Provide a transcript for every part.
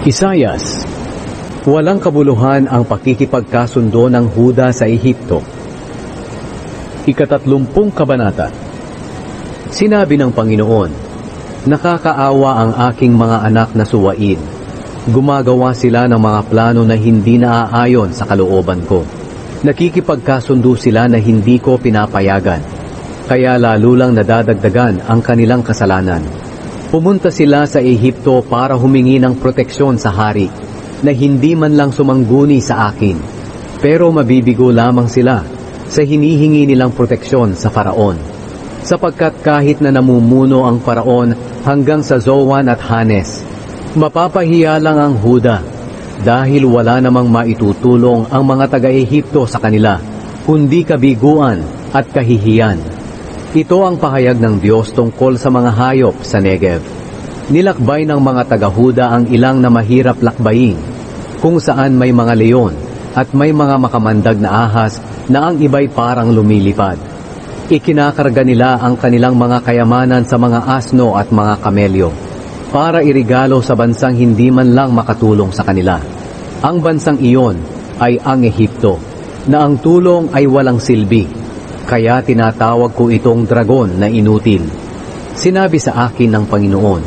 Isayas, walang kabuluhan ang pakikipagkasundo ng Huda sa Ehipto. Ikatatlumpung kabanata. Sinabi ng Panginoon, Nakakaawa ang aking mga anak na suwain. Gumagawa sila ng mga plano na hindi naaayon sa kalooban ko. Nakikipagkasundo sila na hindi ko pinapayagan. Kaya lalo lang nadadagdagan ang kanilang kasalanan. Pumunta sila sa Ehipto para humingi ng proteksyon sa hari na hindi man lang sumangguni sa akin. Pero mabibigo lamang sila sa hinihingi nilang proteksyon sa Faraon. Sapagkat kahit na namumuno ang Faraon hanggang sa Zowan at Hanes, mapapahiya lang ang Huda dahil wala namang maitutulong ang mga taga-Ehipto sa kanila, kundi kabiguan at kahihiyan. Ito ang pahayag ng Diyos tungkol sa mga hayop sa Negev. Nilakbay ng mga taga-Huda ang ilang na mahirap lakbayin, kung saan may mga leon at may mga makamandag na ahas na ang iba'y parang lumilipad. Ikinakarga nila ang kanilang mga kayamanan sa mga asno at mga kamelyo para irigalo sa bansang hindi man lang makatulong sa kanila. Ang bansang iyon ay ang Ehipto, na ang tulong ay walang silbi, kaya tinatawag ko itong dragon na inutil. Sinabi sa akin ng Panginoon,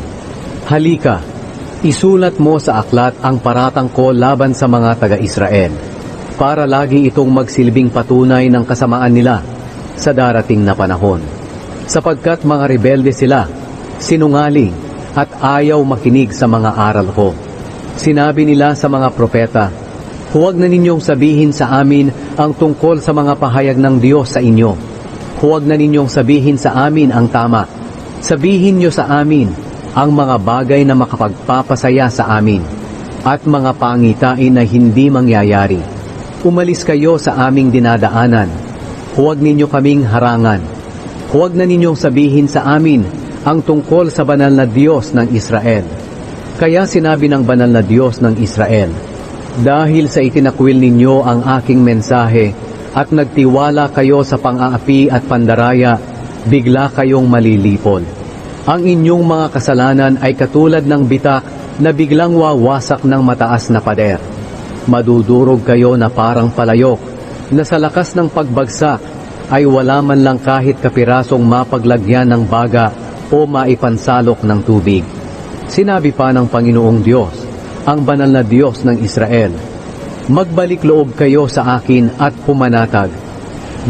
Halika, isulat mo sa aklat ang paratang ko laban sa mga taga-Israel, para lagi itong magsilbing patunay ng kasamaan nila sa darating na panahon. Sapagkat mga rebelde sila, sinungaling, at ayaw makinig sa mga aral ko. Sinabi nila sa mga propeta, Huwag na ninyong sabihin sa amin ang tungkol sa mga pahayag ng Diyos sa inyo. Huwag na ninyong sabihin sa amin ang tama. Sabihin nyo sa amin ang mga bagay na makapagpapasaya sa amin at mga pangitain na hindi mangyayari. Umalis kayo sa aming dinadaanan. Huwag ninyo kaming harangan. Huwag na ninyong sabihin sa amin ang tungkol sa banal na Diyos ng Israel. Kaya sinabi ng banal na Diyos ng Israel, Dahil sa itinakwil ninyo ang aking mensahe at nagtiwala kayo sa pang-aapi at pandaraya, bigla kayong malilipol. Ang inyong mga kasalanan ay katulad ng bitak na biglang wawasak ng mataas na pader. Madudurog kayo na parang palayok, na sa lakas ng pagbagsak ay wala man lang kahit kapirasong mapaglagyan ng baga o maipansalok ng tubig. Sinabi pa ng Panginoong Diyos, ang banal na Diyos ng Israel, Magbalik loob kayo sa akin at pumanatag,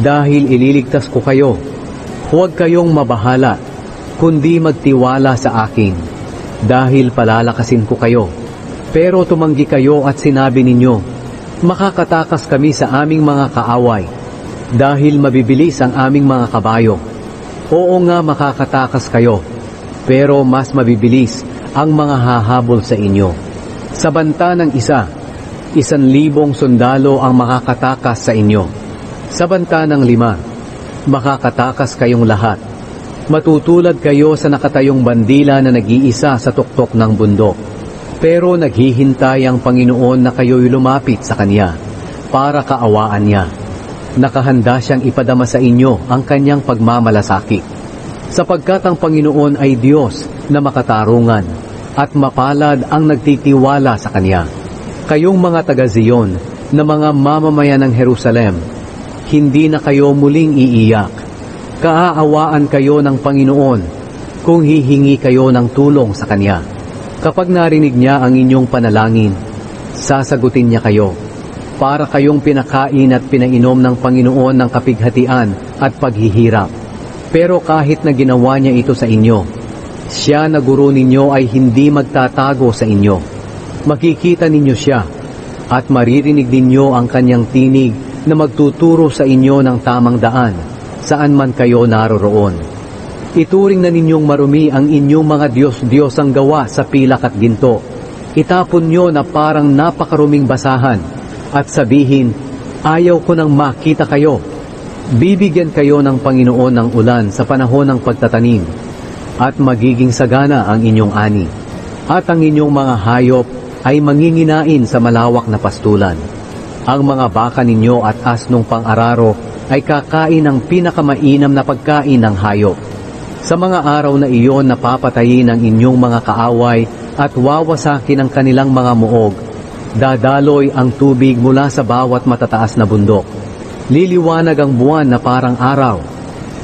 dahil ililigtas ko kayo. Huwag kayong mabahala, kundi magtiwala sa akin, dahil palalakasin ko kayo. Pero tumanggi kayo at sinabi ninyo, Makakatakas kami sa aming mga kaaway, dahil mabibilis ang aming mga kabayo. Oo nga makakatakas kayo, pero mas mabibilis ang mga hahabol sa inyo. Sa banta ng isa, isan libong sundalo ang makakatakas sa inyo. Sa banta ng lima, makakatakas kayong lahat. Matutulad kayo sa nakatayong bandila na nag-iisa sa tuktok ng bundok. Pero naghihintay ang Panginoon na kayo'y lumapit sa Kanya para kaawaan Niya. Nakahanda siyang ipadama sa inyo ang Kanyang pagmamalasakit. Sapagkat ang Panginoon ay Diyos na makatarungan at mapalad ang nagtitiwala sa Kanya. Kayong mga taga-Zion na mga mamamayan ng Jerusalem, hindi na kayo muling iiyak. Kaaawaan kayo ng Panginoon kung hihingi kayo ng tulong sa Kanya. Kapag narinig niya ang inyong panalangin, sasagutin niya kayo para kayong pinakain at pinainom ng Panginoon ng kapighatian at paghihirap. Pero kahit na ginawa niya ito sa inyo, siya na guro ninyo ay hindi magtatago sa inyo. Makikita ninyo siya at maririnig ninyo ang kanyang tinig na magtuturo sa inyo ng tamang daan saan man kayo naroroon. Ituring na ninyong marumi ang inyong mga Diyos-Diyos ang gawa sa pilak at ginto. Itapon nyo na parang napakaruming basahan at sabihin, ayaw ko nang makita kayo. Bibigyan kayo ng Panginoon ng ulan sa panahon ng pagtatanim at magiging sagana ang inyong ani. At ang inyong mga hayop ay manginginain sa malawak na pastulan. Ang mga baka ninyo at asnong pang-araro ay kakain ng pinakamainam na pagkain ng hayop. Sa mga araw na iyon napapatayin ang inyong mga kaaway at wawasakin ang kanilang mga muog. Dadaloy ang tubig mula sa bawat matataas na bundok. Liliwanag ang buwan na parang araw.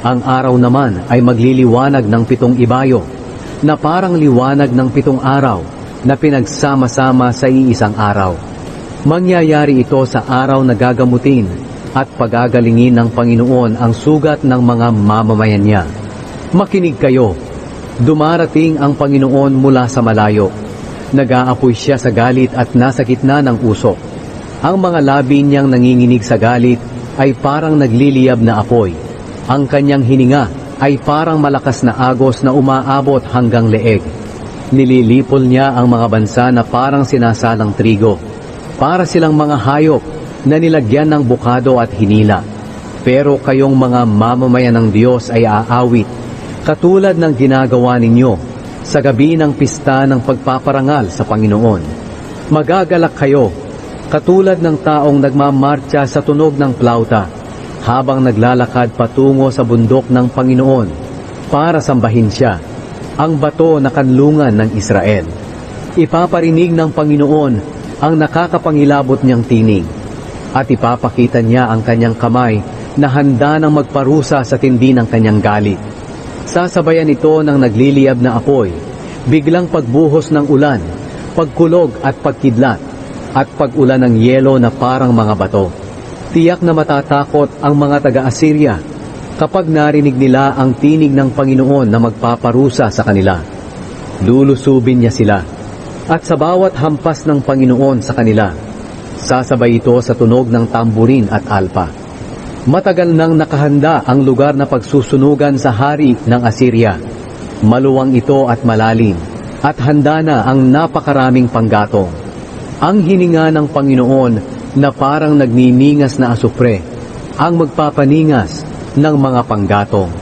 Ang araw naman ay magliliwanag ng pitong ibayo, na parang liwanag ng pitong araw na pinagsama-sama sa iisang araw. Mangyayari ito sa araw na gagamutin at pagagalingin ng Panginoon ang sugat ng mga mamamayan niya. Makinig kayo, dumarating ang Panginoon mula sa malayo. Nag-aapoy siya sa galit at nasa gitna ng usok. Ang mga labi niyang nanginginig sa galit ay parang nagliliyab na apoy. Ang kanyang hininga ay parang malakas na agos na umaabot hanggang leeg. Nililipol niya ang mga bansa na parang sinasalang trigo. Para silang mga hayop na nilagyan ng bukado at hinila. Pero kayong mga mamamayan ng Diyos ay aawit, katulad ng ginagawa ninyo sa gabi ng pista ng pagpaparangal sa Panginoon. Magagalak kayo, katulad ng taong nagmamarcha sa tunog ng plauta, habang naglalakad patungo sa bundok ng Panginoon para sambahin siya, ang bato na kanlungan ng Israel. Ipaparinig ng Panginoon ang nakakapangilabot niyang tinig at ipapakita niya ang kanyang kamay na handa ng magparusa sa tindi ng kanyang galit. Sasabayan ito ng nagliliyab na apoy, biglang pagbuhos ng ulan, pagkulog at pagkidlat, at pag-ulan ng yelo na parang mga bato. Tiyak na matatakot ang mga taga-Assyria kapag narinig nila ang tinig ng Panginoon na magpaparusa sa kanila. Lulusubin niya sila, at sa bawat hampas ng Panginoon sa kanila, sasabay ito sa tunog ng tamburin at alpa. Matagal nang nakahanda ang lugar na pagsusunugan sa hari ng Assyria. Maluwang ito at malalim, at handa na ang napakaraming panggatong. Ang hininga ng Panginoon na parang nagniningas na asupre, ang magpapaningas ng mga panggatong.